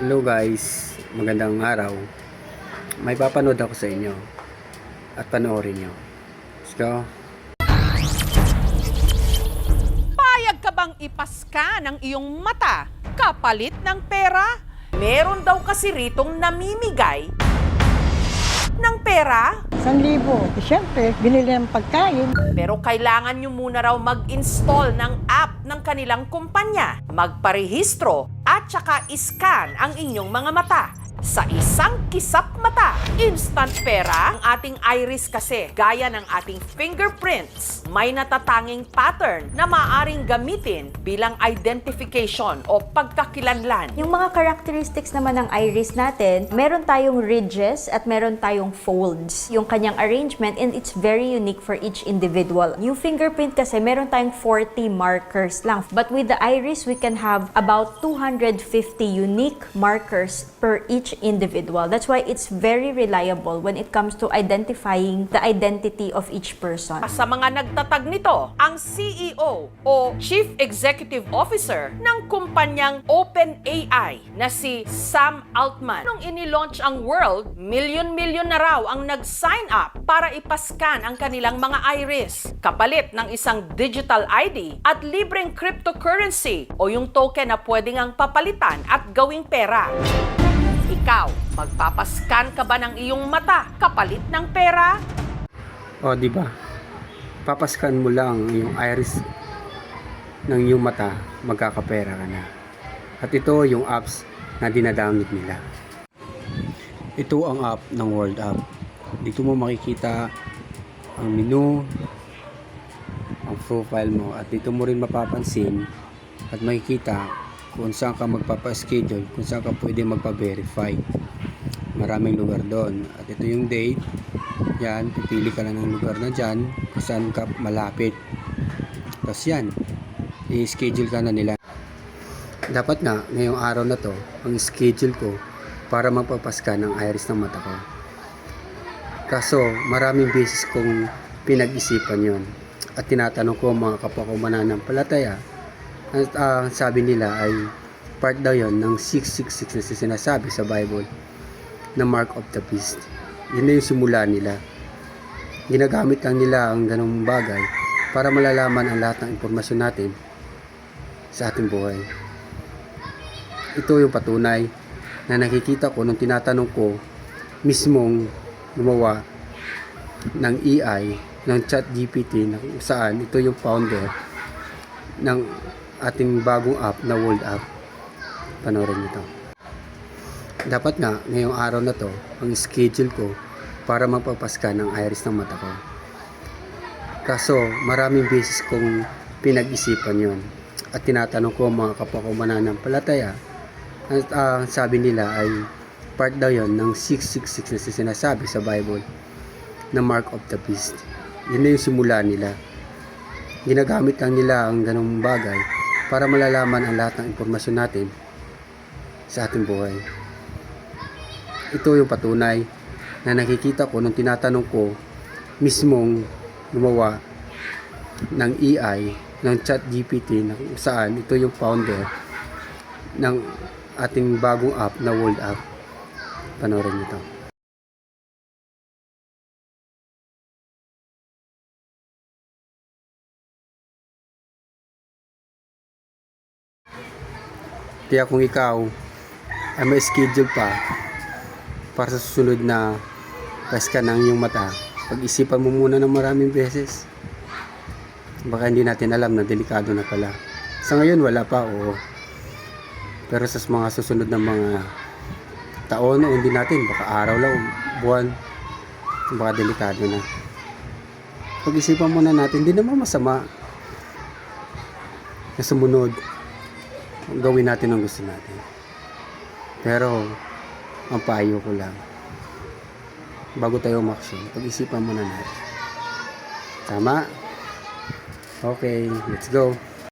Hello guys, magandang araw. May papanood ako sa inyo at panoorin nyo. Let's go. Payag ka bang ipaska ng iyong mata kapalit ng pera? Meron daw kasi ritong namimigay ng pera, Isang libo. Eh, Siyempre, binili ng pagkain. pero kailangan nyo muna raw mag-install ng app ng kanilang kumpanya, magparehistro at saka iscan ang inyong mga mata. Sa isang kisap mata, instant pera ang ating iris kasi, gaya ng ating fingerprints. May natatanging pattern na maaring gamitin bilang identification o pagkakilanlan. Yung mga characteristics naman ng iris natin, meron tayong ridges at meron tayong folds. Yung kanyang arrangement and it's very unique for each individual. Yung fingerprint kasi, meron tayong 40 markers lang. But with the iris, we can have about 250 unique markers per each individual. That's why it's very reliable when it comes to identifying the identity of each person. Sa mga nagtatag nito, ang CEO o Chief Executive Officer ng kumpanyang OpenAI na si Sam Altman. Nung inilaunch ang world, milyon-milyon na raw ang nag-sign up para ipascan ang kanilang mga iris. Kapalit ng isang digital ID at libreng cryptocurrency o yung token na pwedeng ang papalitan at gawing pera. Ikaw, magpapascan ka ba ng iyong mata kapalit ng pera? O, di ba? Papaskan mo lang yung iris ng iyong mata, magkakapera ka na. At ito yung apps na dinadownload nila. Ito ang app ng World App. Dito mo makikita ang menu, ang profile mo at dito mo rin mapapansin at makikita kung saan ka magpapa-schedule, kung saan ka pwede magpa-verify. Maraming lugar doon. At ito yung date. Yan, pipili ka lang ng lugar na dyan kung saan ka malapit. Tapos yan, i-schedule ka na nila. Dapat nga, ngayong araw na to, ang schedule ko para magpapaska ng iris ng mata ko. Kaso, maraming beses kong pinag-isipan yon At tinatanong ko mga kapwa ko mananampalataya. At ah, sabi nila ay part daw yon ng 666 na sinasabi sa Bible na mark of the beast. Yun na yung simula nila. Ginagamit lang nila ang ganung bagay para malalaman ang lahat ng impormasyon natin sa ating buhay. Ito yung patunay na nakikita ko nung tinatanong ko mismong gumawa ng AI ng chat GPT na saan ito yung founder ng ating bagong app na World App. Panoorin nito. Dapat nga, ngayong araw na to, ang schedule ko para magpapaska ng iris ng mata ko. Kaso, maraming beses kong pinag-isipan yon At tinatanong ko mga kapwa ko mananampalataya. At ah, sabi nila ay part daw yon ng 666 na sinasabi sa Bible na mark of the beast. Yun na yung simula nila. Ginagamit lang nila ang ganung bagay para malalaman ang lahat ng impormasyon natin sa ating buhay. Ito yung patunay na nakikita ko nung tinatanong ko mismong gumawa ng AI ng chat GPT na saan ito yung founder ng ating bagong app na World App. Panoorin nito. Kaya kung ikaw ay may schedule pa para sa susunod na paska ng iyong mata, pag-isipan mo muna ng maraming beses. Baka hindi natin alam na delikado na pala. Sa ngayon wala pa, oo. Pero sa mga susunod na mga taon hindi natin, baka araw lang, buwan, baka delikado na. Pag-isipan muna natin, hindi naman masama na sumunod gawin natin ang gusto natin. Pero, ang payo ko lang, bago tayo umaksyon, pag-isipan muna natin. Tama? Okay, let's go.